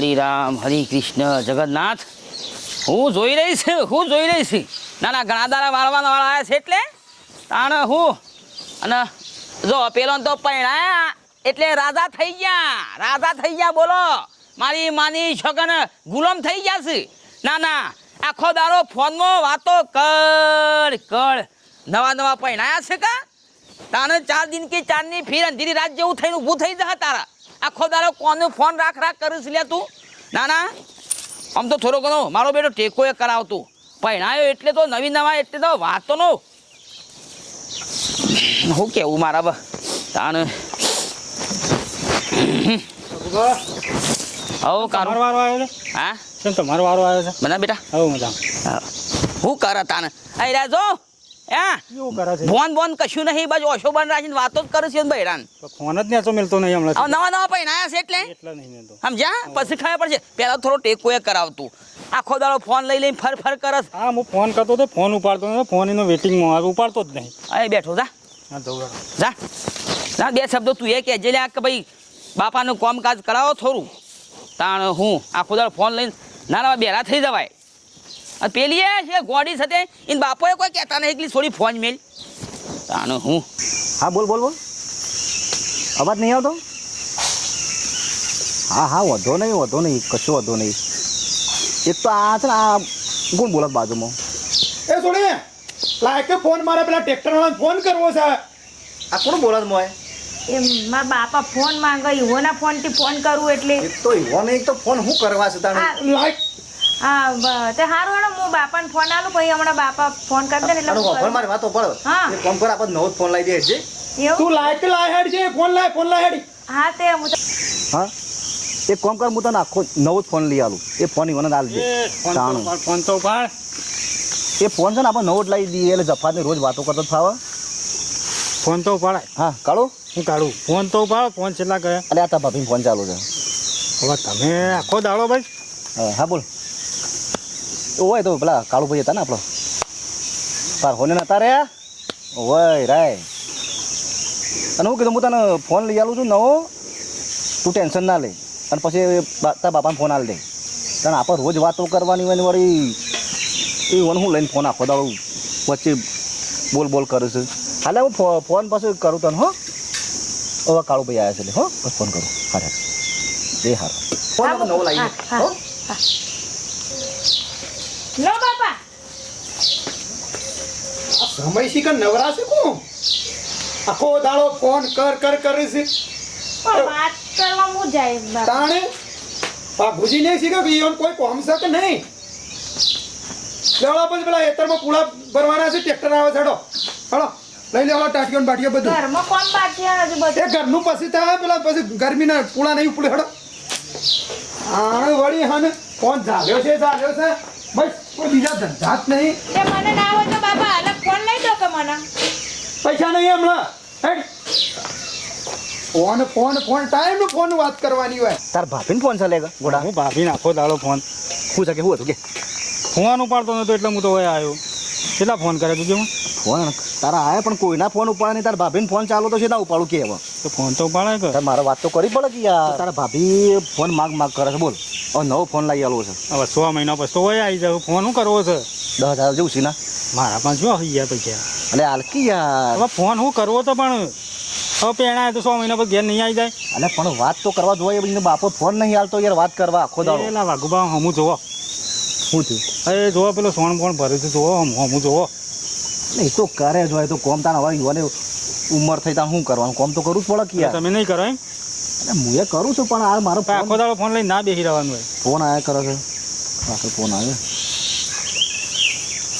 હરિરામ હરિ કૃષ્ણ જગન્નાથ. હું જોઈ રહી છું, હું જોઈ રહી છું. ના ના ઘણા દાડા વાળવાના વાળા આવ્યા છે એટલે? તાણ હું. અને જો પેલો તો પૈણા એટલે રાજા થઈ ગયા. રાજા થઈ ગયા, બોલો. મારી માની છગન ગુલામ થઈ ગયા છે. ના ના. આખો દારો ફોનમાં વાતો કર કર. નવા નવા પરણાયા છે કા? તાને ચાર દિન કે ચારની ફીર અંધેરી રાત જેવું થઈને ઊભું થઈ જા તારા. આખો દારો કોનો ફોન રાખ રાખ કરીશ લે તું? ના ના. આમ તો થોડો ઘણો મારો બેટો ટેકો એ કરાવતો. પહેણાયો એટલે તો નવી નવા એટલે તો વાતો નો. હું કેવું મારા બા તાણ. હવ કારું. વારો આવ્યો છે હા? શું તમારો વારો આવ્યો છે? બેટા. હવે મજા હું. કરે તાને અહીં રાજો. ભોન બોન કશું નહીં બાજુ ઓછો બન રાખીને વાતો જ કરે છે બૈરાન. ફોન જ નેચો મિલતો નહીં હમણાં નવા નવા પહેણાયા છે એટલે? એટલા નહીં મિલતો. સમજ્યા? પછી ખબર પડશે. પહેલા થોડો ટેકો એ કરાવતું. આખો દાડો ફોન લઈ લઈને ફર ફર કરસ. હા હું ફોન કરતો તો ફોન ઉપાડતો નતો ફોન એનો વેટિંગમાં આવે ઉપાડતો જ નહીં. અહીં બેઠો જા. હા જવું જા. ના બે શબ્દો તું એ કહેજે લ્યા કે ભાઈ બાપાનું કામકાજ કરાવો થોડું. તાણ હું આખો દાડો ફોન લઈને ના ના બેરા થઈ જવાય. પેલી એ છે ગોડી સાથે. એને બાપોએ કોઈ કહેતા નહીં એકલી થોડી ફોન મેલ. આનો હું? હા બોલ બોલ બોલ. અવાજ નહીં આવતો? હા હા વધો નહીં વધો નહીં. કશો વધો નહીં. એક તો આ છે ને આ કોણ બોલત બાજુમાં? એ સોડી લાયકે ફોન મારે પેલા ટ્રેક્ટર વાળાને ફોન કરવો છે. આ કોણ બોલત મોય એમ મારા બાપા ફોન માંગે ઈવોના ફોનથી ફોન કરવું એટલે. એક તો ઈવો નહીં એક તો ફોન શું કરવા છે તાણે? લાયક હા તે સારું હેડો હું બાપાને ફોન આલું પછી હમણાં બાપા ફોન કરી દે ને એટલે હું મારી વાતો પડો હા. કોમ કર આપણે નવો ફોન લાવી દે છે તું લાઈટ લાઈ હેડ છે ફોન લાઈ ફોન લાઈ હેડ. હા તે હું હા? એક કામ કર હું તને આખો નવો જ ફોન લઈ આલું. એ ફોન ઈવોને આલ દે એ ફોન તો ઉપાડ તો એ ફોન છે ને આપણે નવો જ લાવી દઈએ એટલે જફાતને રોજ વાતો કરતો થાવ ફોન તો ઉપાડાય હા કાઢો. હું કાઢું? ફોન તો ઉપાડો ફોન છેલ્લા ગયા અરે આ તારા ભાભીનો ફોન ચાલુ છે. હવે તમે આખો દાડો ભાઈ. હા બોલ. ઓય તો પેલા કાળુભાઈ હતા ને આપણો. તાર હોને નતા રહ્યા ઓય રાય. અને હું કીધું હું તને ફોન લઈ આવું છું નવો. તું ટેન્શન ના લે. અને પછી તારા બાપાને ફોન આલ દે. કારણ આપણે રોજ વાતો કરવાની હોય ને વળી. એ વન હું લઈને ફોન આપો દાડો વચ્ચે બોલ બોલ કરું છું. હાલે હું ફોન પછી કરું તને હો. હવે કાળુભાઈ આવ્યા છે હો. ફોન કરું. હારે એ હારો ફોન નવો લાવી હો. હા. લો બાપા. આ સમય શી કે નવરા છે કોણ? આખો દાડો ફોન કર કર કરે છે. વાત કરવા હું જાય બાપા. તાણે? ભૂજી નહીં શીખે કે ઈવન કોઈ કોમ છે કે નહીં. લેવડા પછી પેલા એતરમાં પૂળા ભરવાના છે ટ્રેક્ટર આવે છેડો હળો લઈ લેવા ટાટિયો બાટિયો બધું. ઘરમાં કોણ બાટિયા છે બધું. એ ઘરનું પછી થાય પેલા પછી ગરમીના પૂળા નહીં ઉપડે હળો આણે વળી હન કોણ જાગ્યો છે જાગ્યો છે. બસ કોઈ બીજા ધંધા જ નહીં. તે મને ના હોય તો બાપા અલગ ફોન લઈ દો કે મને? પૈસા નહીં હમણાં હેડ. Phone phone phone time phone વાત કરવાની હોય. તાર ભાભીને ફોન ચાલે ગોડા? હું ભાભીને આખો દાડો ફોન. શું છે કે શું હતું કે? ફોન ઉપાડતો નતો એટલે હું તો હવે આવ્યો. કેટલા ફોન કરે તું જેવું ફોન? તારા આયા પણ કોઈના ફોન ઉપાડે નહીં તારા ભાભીને ફોન ચાલો તો છે ના ઉપાડું કે હવે. તો ફોન તો ઉપાડે કે? મારે વાત તો કરવી પડે કે યાર. તારા ભાભી ફોન માગ માગ કરે છે બોલ. હવે નવો ફોન લઈ આવેલો છે. હવે છ મહિના પછી તો આવી જાવ. ફોન શું કરવો છે? દસ હજાર જેવું છે ના? મારા પણ શું થઈ ગયા પૈસા અને આલકી યાર. હવે ફોન શું કરવો તો પણ હવે પેણા તો સો મહિના પછી ઘેર નહીં આવી જાય. અને પણ વાત તો કરવા જોઈએ પછી બાપો ફોન નહીં હાલતો યાર વાત કરવા આખો દાડો. એલા વાઘુબા હમું જોવો. શું થયું અરે જોવો પેલો સોન ફોન ભર્યું છે જોવો હમ જોવો. એટલે એ તો કરે જ હોય તો કોમ તાર હવે યુવાને ઉંમર થઈ તાર શું કરવાનું? કોમ તો કરવું જ પડે કે તમે નહીં કરો એમ. હું એ કરું છું પણ આ મારો પણ આખો ફોન દાડો ફોન લઈને ના બેસી રહેવાનું હોય. ફોન આયા કરો છે. આખો ફોન આવે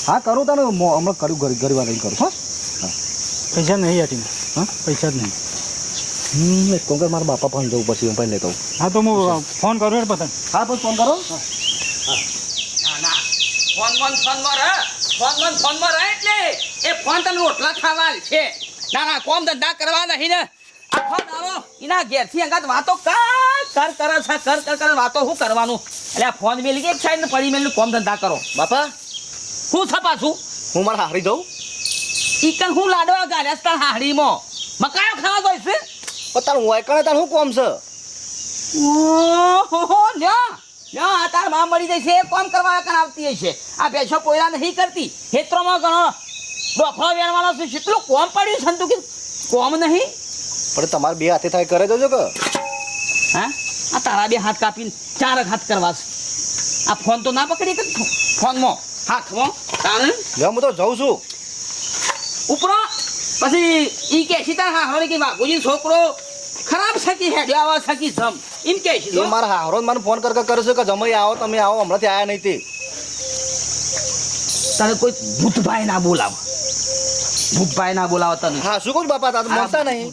હા કરું તને હમણાં કર્યું ઘર ઘર લઈને કરું હા. પૈસા નહીં હતી હા? પૈસા જ નહીં. હમ એક કોંગર મારા બાપા ફોન જવું પછી હું પહેલે લેતો. હા તો હું ફોન કરું એટલે પતંગ. હા પછી ફોન કરો. ના ના. ફોન મન ફોનમાં રહે. ફોન મન ફોનમાં રહે એટલે એ ફોન તને રોટલા ખાવા છે ના ના કોમ ધંધા કરવા નહીં ને. આખો દાડો એના ઘેરથી અંગાત વાતો કર કર કરે છે કર કર કર વાતો શું કરવાનું? એટલે આ ફોન મેલી કે એક સાઈડ ને પડી મેલી કોમ ધંધા કરો. બાપા હું છું હું મારા હારી જાઉં? ઈકન હું લાડવા ગાડ્યા તાર હાડીમાં મકાયો ખાવા ગયો છે તારું વાયકણે તાર શું કોમ છે? ઓહો લ્યો લ્યો તારમાં મળી જશે એ કોમ કરવા કણ આવતી હશે આ બેસો પોયરા નહીં કરતી. હેત્રોમાં ઘણો ડોફળો વેણવાનો છે. કેટલું કોમ પડ્યું છે ને કોમ નહીં? પણ તમારે બે હાથે થાય કરે દેજો કે. હા? આ તારા બે હાથ કાપીને ચાર હાથ કરવા આ ફોન તો ના પકડી કે ફોનમાં? હાથમાં? તાણે? લે હું તો જઉં છું. ઉપરો. પછી ઈ કે છે તાર હા કે બાપુજી છોકરો ખરાબ સકી હે આવા સકી જમ. એમ કે છે એ મારા હારો મને ફોન કર કર છે કે જમાઈ આવો તમે આવો હમણાંથી આયા નહીં તે. તને કોઈ ભૂતભાઈ ના બોલાવ. ભૂતભાઈ ના બોલાવ તને. હા શું કહું બાપા તા મળતા નહીં.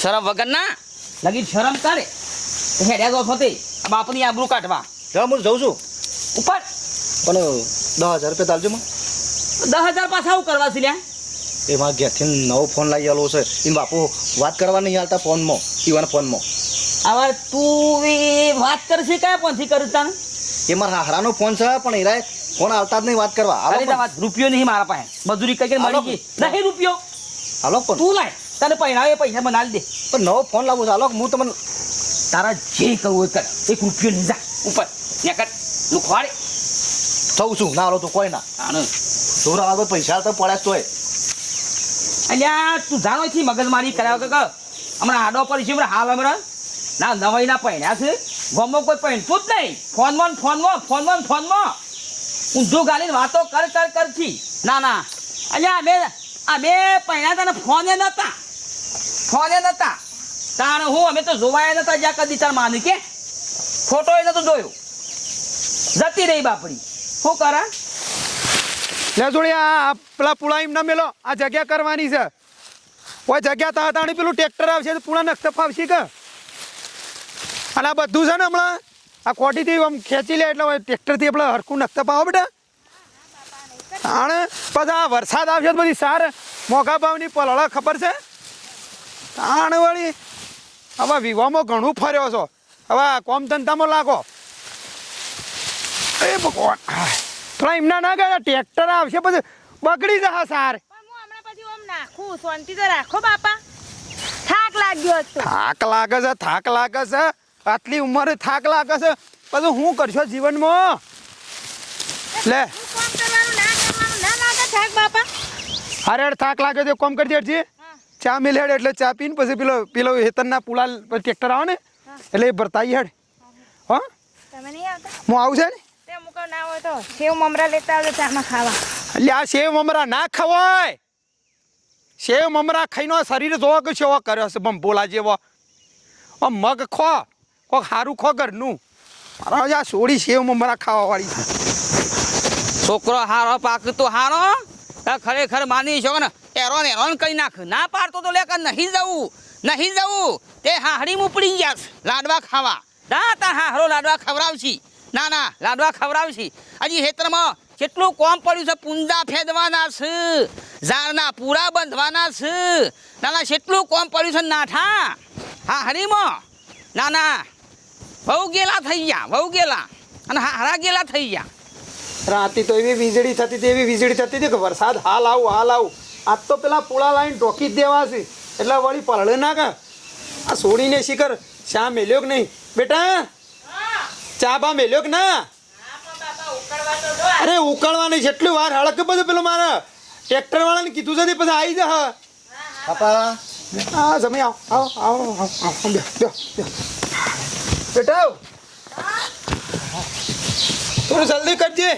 શરમ વગર ના લગી શરમ કરે. હેડ્યા તો ફતે. બાપની આબરૂ કાઢવા. લે હું જઉં છું. ઉપર. પણ દસ હજાર રૂપિયા તાલજો માં દસ હજાર પાછા આવું કરવા છે લ્યા? એમાં ઘેરથી નવો ફોન લાવી આવેલો છે. એ બાપુ વાત કરવા નહીં હાલતા ફોનમાં ઈવાના ફોનમાં. હવે તું એ વાત કરશે કયા ફોનથી કરું તને? એ મારા હારાનો ફોન છે પણ એરાય ફોન આવતા જ નહીં વાત કરવા. હાલો વાત રૂપિયો નહીં મારા પાસે. મજૂરી કઈ. મળી ગઈ. નહીં રૂપિયો. હાલો પણ. તું લાય. તને પૈણાવે પૈસા મને આલી દે. પણ નવો ફોન લાવો ચાલો હું તમને તારા જે કરવું એ કર. એક રૂપિયો નહીં જા ઉપર. ત્યાં કર. ખવાડે. જઉં છું. ના હાલો તો કોઈ ના. આને. છોરા આગળ પૈસા તો પડ્યા તોય. અલ્યા તું જાણો છે મગજમારી કર્યા કે હમણાં આડો પર છે હમણાં હાલ હમણાં. ના નવાઈ ના પહેણ્યા છે. ગમો કોઈ પહેણતું જ નહીં. ફોનમાં ફોનમાં ફોનમાં ફોનમાં. ઊંધું ગાલીને વાતો કર કર કરથી. ના ના. અલ્યા અમે અમે પહેણ્યા તને ફોને નતા. ફોને નતા. તાણ હું, અમે તો જોવાયા નતા જ્યાં કદી તાર માની કે. ફોટો એ નતો જોયો. જતી રહી બાપડી. શું કરા? લે જોડિયા પેલા પુળા એમ ના મેલો. આ જગ્યા કરવાની છે. કોઈ જગ્યા તા તાણી પેલું ટ્રેક્ટર આવશે તો પુળા નખત ફાવશે કે? અને આ બધું છે ને હમણાં? આ કોટીથી આમ ખેંચી લે એટલે ટ્રેક્ટરથી આપણે હરખું નખત પાવો બેટા. આણે પછી આ વરસાદ આવશે તો બધી સાર મોઘા ભાવની પલળા ખબર છે? આણ વળી. હવે વિવામાં ઘણું ફર્યો છો. હવે કોમ ધંધામાં લાગો. એ ભગવાન. પેલા એમના ના ગયા ટ્રેક્ટર આવશે પછી બગડી જશે સાર. પણ હું હમણાં પછી ઓમ નાખું. શાંતિ તો રાખો બાપા. થાક લાગ્યો થાક લાગે છે થાક લાગે છે. આટલી ઉંમરે થાક લાગે છે. પછી હું કરશો જીવનમાં? લે. અરે થાક લાગે છે કોમ કરી દેજે ચા મિલ હેડ એટલે ચા પીને પછી પેલો પેલો હેતનના પુલા પર ટ્રેક્ટર આવે ને એટલે એ ભરતાઈ હેડ. હા? હું આવું છે ને? તે મુકો ના હોય તો સેવ મમરા લેતા આવજો ચામાં ખાવા. એટલે આ સેવ મમરા ના ખવાય. સેવ મમરા ખાઈનો શરીર જોવા કે સેવા કર્યો છે બોલા જેવો. મગ ખો કોક સારું ખો ઘરનું. મારા આ સોડી સેવ મમરા ખાવા વાળી છે. છોકરો હારો પાક તો હારો. ખરેખર માની છો ને? એરોન એરોન કરી નાખ. ના પાડતો તો લેકર નહીં જવું. નહીં જવું. તે હાહડી ઉપડી ગયા લાડવા ખાવા. ના તા હાહરો લાડવા ખવડાવશી. ના ના, લાડવા ખવડાવશી. હજી હેતરમાં કેટલું કોમ પડ્યું છે? પુંજા ફેદવાના છે. ઝાડના પૂરા બંધવાના છે. ના ના, કેટલું કોમ પડ્યું છે? નાઠા. હાહડીમાં. ના ના બહુ ગેલા થઈ ગયા બહુ ગેલા અને હારા ગેલા થઈ ગયા. રાતે તો એવી વીજળી થતી હતી, એવી વીજળી થતી હતી કે વરસાદ હાલ આવું હાલ આવું. આજ તો પેલા પોળા લાઈન ઢોકી જ દેવા છે. એટલે વળી પલળે ના કા? આ સોડીને શિખર શા મેલ્યો કે નહીં? બેટા ચા બા મેલ્યો કે ના? અરે ઉકળવાની જેટલી વાર હળક બધું પેલું મારે. ટ્રેક્ટર વાળાને કીધું છે પછી આવી જા. હા જમી આવો. આવો આવો આવો બેટા થોડું જલ્દી કરજે.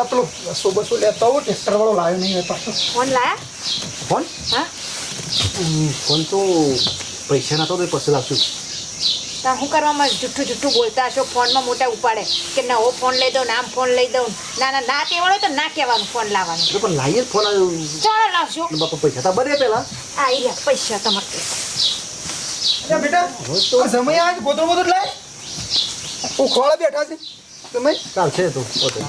આ પેલું બસો બસો લેતા આવો ટ્રેક્ટર વાળો લાવ્યો નહીં હોય પાછો. ફોન લાયા? ફોન? હા. ફોન તો પૈસા ના તો પછી લાવશું. તા હું કરવામાં જુઠ્ઠું જુઠ્ઠું બોલતા હશો ફોનમાં મોટા ઉપાડે. કે નવો ફોન લઈ દઉં નામ ફોન લઈ દઉં ના. ના ના કહેવાય તો ના કહેવાનું ફોન લાવવાનું. એટલે પણ લાવીએ ફોન આવ્યો. ચાલો લાવશો બાપા પૈસા તા બધે પેલા આ રહ્યા પૈસા તમારે બેટા સમય આવે ગોતરો ગોતરો લાય. હું ખોળા બેઠા છે. તમે ચાલશે તું પોતે.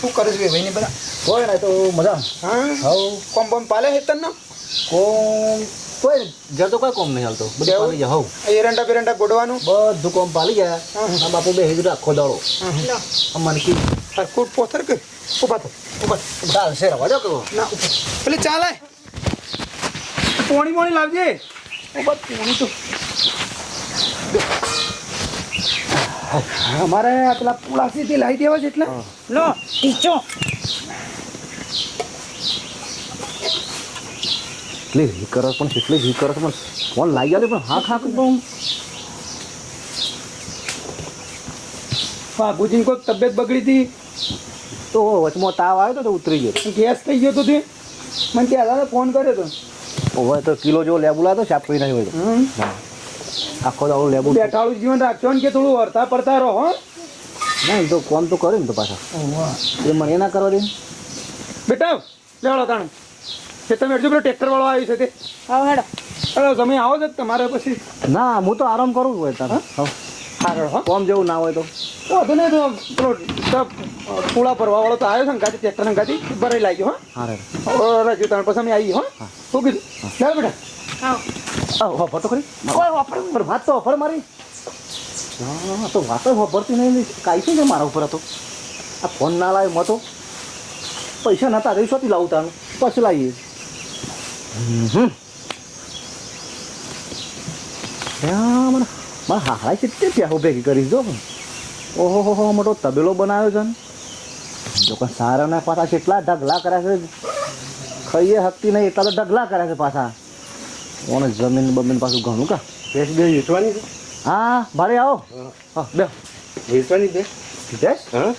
શું કરે ભાઈ ને બધા? હોય ને તો મજા. હા? હવ. કોમ બમ પાલે હેતન નો કોમ કોઈ ઘર તો કોઈ કોમ નહીં હાલતો. બધું? પાલી ગયા હવ. એરંડા બેરંડા ગોડવાનું? બધું કોમ પાલી ગયા. આ બાપુ બે હિજરા આખો દાડો. કી. સરખુટ પોથર કે? ઊભા ઊભા ચાલશે રવા જો ના ઊભા પેલી પોણી મોણી લાવજે. બસ પોણી તો. અમારે આ પેલા પુલાસી થી લાવી દેવા છે એટલે લો ટીચો. એટલે હી કરો પણ કેટલી હી કરો પણ ફોન લાગી આવે પણ હા ખા પણ વાઘુજી કોઈક તબિયત બગડી હતી? તો વચમાં તાવ આવ્યો તો ઉતરી ગયો. ગેસ થઈ ગયો તો તે? મને ત્યાં ફોન કર્યો તો. હવે તો કિલો જો લેબુ લાવ્યો તો શાપ કરી નહીં હોય. આખો દાડો લેબુ બેઠાળું જીવન રાખજો ને કે થોડું વર્તા પડતા રહો હો. ના એ તો ફોન તો કર્યો ને તો પાછા. એ મને ના કરવા દે. બેટા લેવડો તાણ. કે તમે એટલું પેલો ટ્રેક્ટર વાળો આવ્યો છે તે. આવો હેડો. અરે તમે આવો છો તમારે પછી. ના હું તો આરામ કરું છું હોય તાર. આગળ હો. કોમ જેવું ના હોય તો. તો વધુ નહીં તો પેલો પૂળા ભરવા વાળો તો આવ્યો છે ને ગાડી ટ્રેક્ટર ગાડી ભરાઈ લાગ્યો હા. હા રાખ્યું તાણ પછી અમે આવી હો. શું કીધું? લે બેટા. આ વાપર તો ખરી. કોઈ વાપર પણ વાત તો વાપર મારી. હા તો વાત વાપરતી નહીં કાંઈ છે મારા ઉપર હતો આ ફોન ના લાવ્યો મતો પૈસા નતા રહી શોથી લાવું તાનું પછી લાવીએ. મને મારા હારા કેટલી પ્યાહો ભેગી કરીશ જો. ઓહો હો હો મોટો તબેલો બનાવ્યો છે ને. જો સારા ના પાછા કેટલા ઢગલા કર્યા છે. ખાઈએ હકતી નહીં એટલા તો ઢગલા કર્યા છે પાછા. ઓને જમીન બમીન પાછું ઘણું કા? ભેંસ બે વેચવાની છે. હા ભાડે આવો. હા. બે. વેચવાની બે જયેશ હા.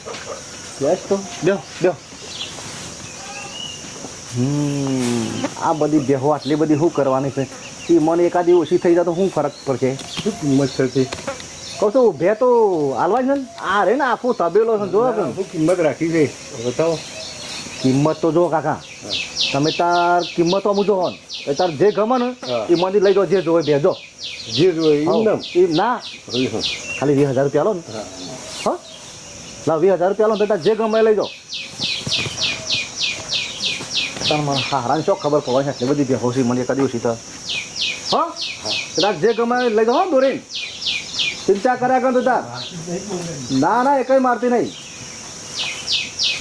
જયેશ તો? બે બે. આ બધી બેહો આટલી બધી શું કરવાની છે? એ મને એકાદી ઓછી થઈ જાય તો શું ફરક પડશે? શું કિંમત થતી કહું છું ભે તો હાલવા જ ને. આ રે ને આખું તબેલો છે જો શું કિંમત રાખી છે. બતાવો કિંમત તો જો કાકા. તમે તાર કિંમત અમુક જો હોન. એ તાર જે ગમે ને એ મંદિર લઈ જાઓ જે જોવે ભેજો. જે જોવે એ ના. ખાલી વીસ હજાર રૂપિયા લો ને. હા. ના વીસ હજાર રૂપિયા લો ને તાર જે ગમે લઈ જાઓ. તાર મને હારાને શું ખબર પડવા છે એટલી બધી બેહોશી મને કદી ઓછી તો હા. તાર જે ગમે લઈ જાઓ હો દોરીને. ચિંતા કર્યા કર તાર. ના ના એકઈ મારતી નહીં.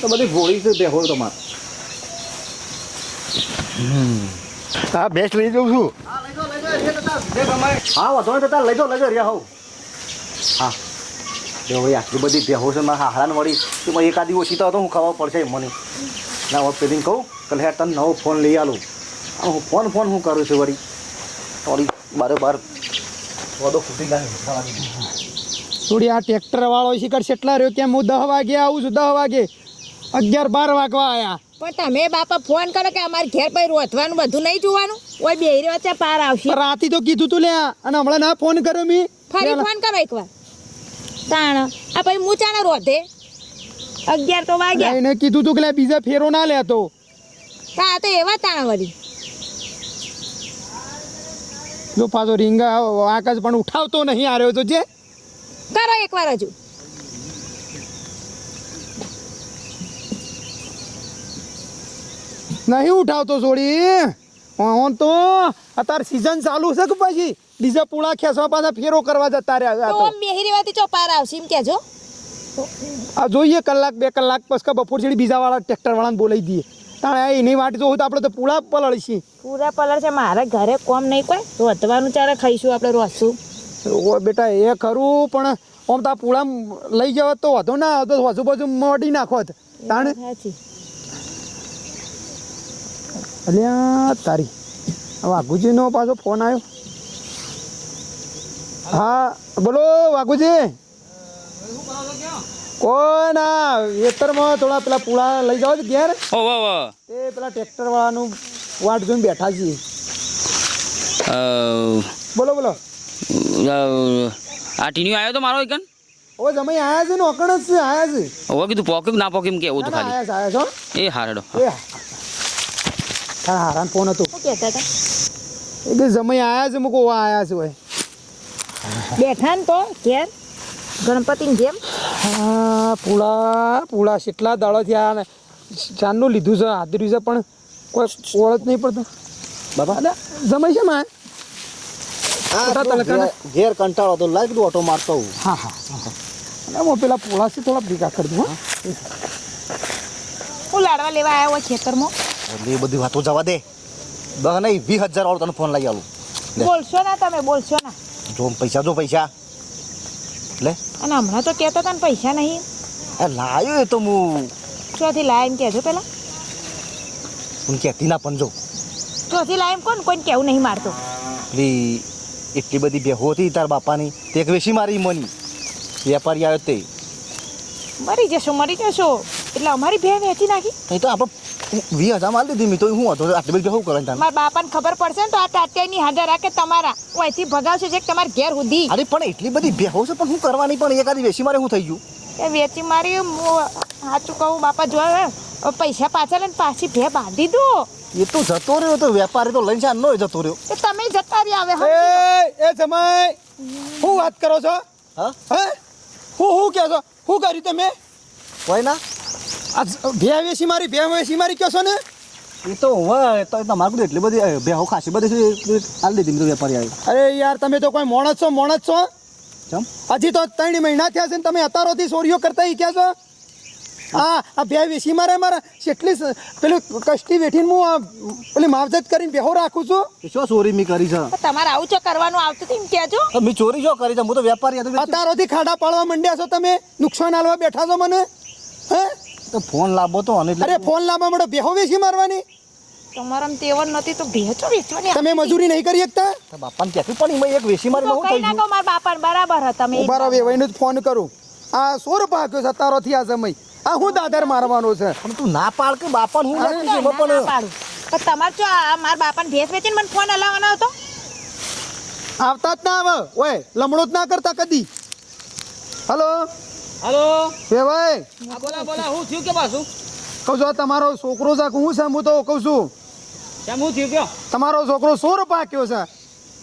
તો બધી ગોળી છે બેહો તમારે? હા બેસ્ટ લઈ જાઉં છું. હા વાંધો નહીં તો તાર લઈ જાઓ લઈ જાઓ રહ્યા હોઉં. હા. બે ભાઈ આટલી બધી બેહો છે મારા હારાને વળી તો મને એકાદી ઓછી તો હું ખબર પડશે મને. ના હવે પેલી કહું કે લે તને નવો ફોન લઈ આલું. આ હું ફોન ફોન હું કરું છું વળી? વળી બારે બાર વધો ફૂટી ગયા થોડી આ ટ્રેક્ટર વાળો શિખર કેટલા રહ્યો કેમ હું દહ વાગે આવું છું દહ વાગે. અગિયાર બાર વાગવા આયા. પણ તમે બાપા ફોન કરો કે અમારે ઘેર પછી રોધવાનું બધું નહીં જોવાનું? ઓય બે વચ્ચે પાર આવશે. રાતી તો કીધું તું લ્યા અને હમણાં ના ફોન કર્યો મી. ફરી ફોન કરો એકવાર. તાણ આ પછી હું ચાને રોધે. અગિયાર તો વાગ્યા. એને કીધું તું કે બીજા ફેરો ના લેતો તા. તો એવા તાણ વળી. જો પાછો રીંગા આકાશ પણ ઉઠાવતો નહીં આ રહ્યો તો જે. કરો એકવાર હજુ. નહીં ઉઠાવતો છોડી. ઓન તો અત્યારે સિઝન ચાલુ છે કે પછી? બીજા પૂળા ખેંચવા પાછા ફેરો કરવા જતા રહ્યા તો. મેહરી. વાતી ચો પાર આવશે એમ કેજો આ જોઈએ કલાક બે કલાક પછી બપોર છેડી બીજા વાળા ટ્રેક્ટર વાળાને બોલાવી દઈએ. તાણે એની વાટ જોવું તો આપણે તો પૂળા પલળશી. પૂરા પલળ છે મારા ઘરે કોમ નહીં કોઈ. રોતવાનું ચારે ખાઈશું આપણે રોધશું ઓ બેટા એ ખરું પણ આમ તો પૂળા લઈ જવા તો વધુ ના તો આજુબાજુ મોડી નાખો તાણે? અલ્યા તારી. વાઘુજીનો પાછો ફોન આવ્યો. હા બોલો વાઘુજી. કોના વેતરમાં થોડા પેલા પૂળા લઈ જાઓ છો ઘેર? ઓ તે પેલા ટ્રેક્ટર વાળાનું વાટ જોઈને બેઠા છીએ. બોલો બોલો. આ ટીન્યુ આવ્યો તો મારો એકન? ઓ જમાઈ આયા છે ને ઓકણ જ છે આયા છે. હવે કીધું પોક્યું કે ના પોકેમ એમ કેવું તો ખાલી? આયા છો એ હારડો. એ હા હારાન ફોન હતો. શું કહેતા હતા? એ કે જમાઈ આયા છે મૂકો આયા છે હોય બેઠા ને તો ઘેર? ગણપતિની જેમ? હા પૂળા પૂળા કેટલા દાડો થયા ને ચાંદનું લીધું છે હાથર્યું છે પણ કોઈ ઓળખ નહીં પડતો. બાબા? ના જમાઈ છે માં? ઘેર કંટાળો તો લાગ ઓટો મારતો હું. હા હા હા. અને હું પેલા પોળાથી થોડા ભેગા કરી દઉં હા. લાડવા લેવા આવ્યો હોય ખેતરમાં? એટલે એ બધી વાતો જવા દે. દસ નહીં વીસ હજાર વાળો તને ફોન લઈ આવું બોલશો ના તમે બોલશો ના. જો પૈસા જો પૈસા. લે. અને હમણાં તો કહેતા તને પૈસા નહીં. એ લાયો એ તો હું ચોથી લાવીને કહેજો પેલા. હું કહેતી ના પણ જો. ચોથી લાઈન કોણ કોઈને કેવું નહીં મારતો. પેલી એટલી બધી બેહો હતી તાર બાપાની તે એક વેસી મારી મની. વેપારી આવ્યો તે. મરી જશો મરી જશો. એટલે અમારી ભેણ વેચી નાખી. નહીં તો આપણે વીસ હજાર મારી દીધી મેં તો હું હતો આટલી બધી શું કરે તાર મારા બાપાને ખબર પડશે ને તો આ ટાટિયાની હાજર રાખે તમારા. હું અહીંથી ભગાવશે છે તમારે તમારા ઘેર સુધી. અરે પણ એટલી બધી બેહો છે પણ શું કરવાની પણ એકાદી વેચી મારે શું થઈ ગયું? એ વેચી મારી હું સાચું કહું બાપા જોયે પૈસા પાછા લઈને પાછી ભે બાંધી દો. એ તો જતો રહ્યો તો વેપારી તો લઈને ચાર નો જતો રહ્યો. તો તમે જતા રહ્યા હવે એ એ જમાઈ શું વાત કરો છો? હા? હે? હું હું કહો છો? શું કર્યું તમે હોય ના. આ ભે વેસી મારી ભે વેસી મારી કહો છો ને? એ તો હોય તો તમારે એટલી બધી અ, બેહો ખાસી બધી આલી દીધી મેં વેપારી આવી અરે યાર તમે તો કોઈ મોણસ છો મોણસ છો? ચમ? હજી તો ત્રણ મહિના થયા છે ને તમે અતારોથી સોરીઓ કરતા ઈ ક્યાં છો? હા આ બે વેસી મારે મારા કેટલી પેલું કષ્ટી વેઠીને હું પેલી માવજત કરીને બેહો રાખું છું. શું ચોરી મી કરી છે? તમારે આવું છો કરવાનું આવતું હતું એમ કહેજો તો ચોરી શું કરી છે હું તો વેપારી હતો અત્યારોથી ખાડા પાડવા માંડ્યા છો તમે? નુકસાન આલવા બેઠા છો મને? હે? તો ફોન લાવવો તો અને અરે ફોન લાવવા માટે બેહો વેચી મારવાની. તમારા તેવર નથી તો ભેચો વેચવાની તમે મજૂરી નહીં કરી શકતા? તો બાપાને કહેતું પણ એમાં એક વેચી મારી કઈ થઈ ગયું મારા બાપાને બરાબર હતા તમે ઊભા રહો વેવાઈનું જ ફોન કરું. આ સોર ભાગ્યો છે અતારોથી આ સમય. આ હું દાદર મારવાનો છે? પણ તું ના પાડ કે બાપાને હું લાગતું છે પણ પાડું. પણ તમારે જો આ મારા બાપાને ભેંસ વેચીને મને ફોન હલાવવાનો હતો? આવતા જ ના આવે. ઓય લમણો જ ના કરતા કદી. હલો? હલો? વેવાઈ હા બોલા બોલા હું થયું કે પાછું? કહું છું તમારો છોકરો છે હું છે હું તો કહું છું. કેમ હું થયું કયો? તમારો છોકરો સો રૂપિયા કયો છે.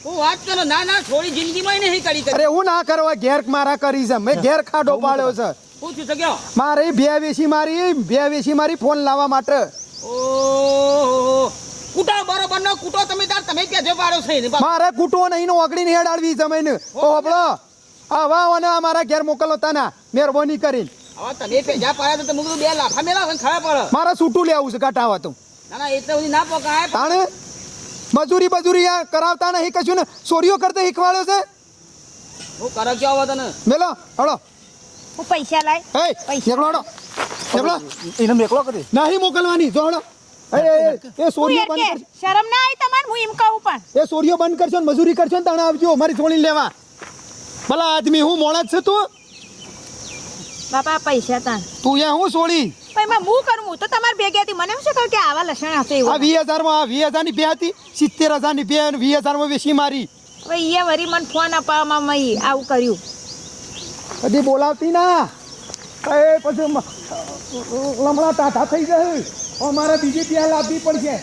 હું વાત કરો ના ના થોડી જિંદગીમાં નહીં કરી અરે હું ના કરવા ઘેર મારા કરી છે. મેં ઘેર ખાડો પાડ્યો છે હું થયું કયો? મારે બે વેસી મારી બે વેસી મારી ફોન લાવવા માટે. ઓહો. કૂટો બરોબર નો કૂટો તમે તાર તમે કહેજો પાડો છે મારે કુટો નહીં નો ઓગળી ને હેડાડવી જમીન ઓ હબળો આવા અને અમારા ઘેર મોકલો તાના મહેરબાની કરીને. હવે તમે પેજા પાડ્યા તો મુકું બે લાફા મેલા પડે. મારે છૂટું લેવું છે ઘટાવા તો. ના ના એટલે બધી ના પકાય. તાણે? મજૂરી બજૂરી આ કરાવતા નહીં કશું ને ચોરીઓ કરતા શીખવાડ્યો છે? હું કરો કયો તને? મેલો હળો. હું પૈસા લાય. હે પૈસા. હળો. એને મેકલો કરી. નહીં મોકલવાની જો હળો. એ, એ, એ, એ હું સોરીઓ બંધ શરમ ના આવી તમારે હું એમ કહું પણ. એ સોરીઓ બંધ કરશો ને મજૂરી કરશો ને તણે આવજો મારી છોડી લેવા. ભલા આદમી હું મોણા છે તું? બાપા પૈસા તાન તું યા હું સોળી પણ હું કરું? તો તમારે ભેગી હતી. મને શું કહ્યું કે આવા લક્ષણ હશે આ વીસ હજારમાં આ વીસ હજારની બે હતી? સિત્તેર હજારની બે અને વીસ હજારમાં વેચી મારી. હવે એ વરી મને ફોન અપાવવામાં મય આવું કર્યું. કદી બોલાવતી ના. એ પછી લમણા ટાટા થઈ જાય અમારે બીજી ત્યાં લાવવી પડશે.